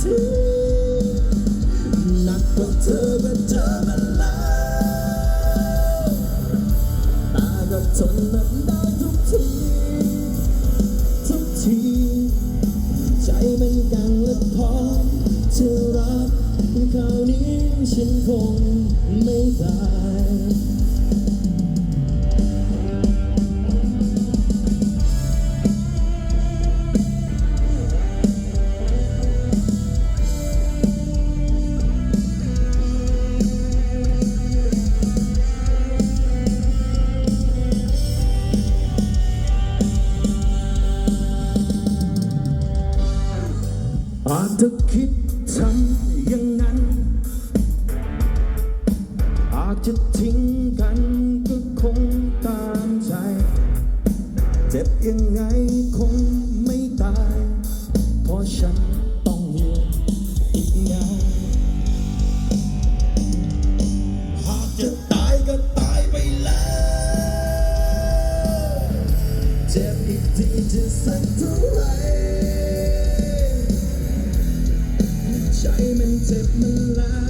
ทีหนักกว่าเธอก็เจอมาแล้วตาก็ทนมันได้ทุกที ทุกที ใจมันกังและพอจะรับคราวนี้ฉันคงไม่ ตายอาจจะคิดทำอย่างนั้นอาจจะทิ้งกันก็คงตามใจ เจ็บยังไงคงไม่ตาย เพราะฉันต้องอยู่อีกนานหากจะตายก็ตายไปแล้ว เจ็บอีกทีจะสักเท่าไหร เจ็บมันล้าว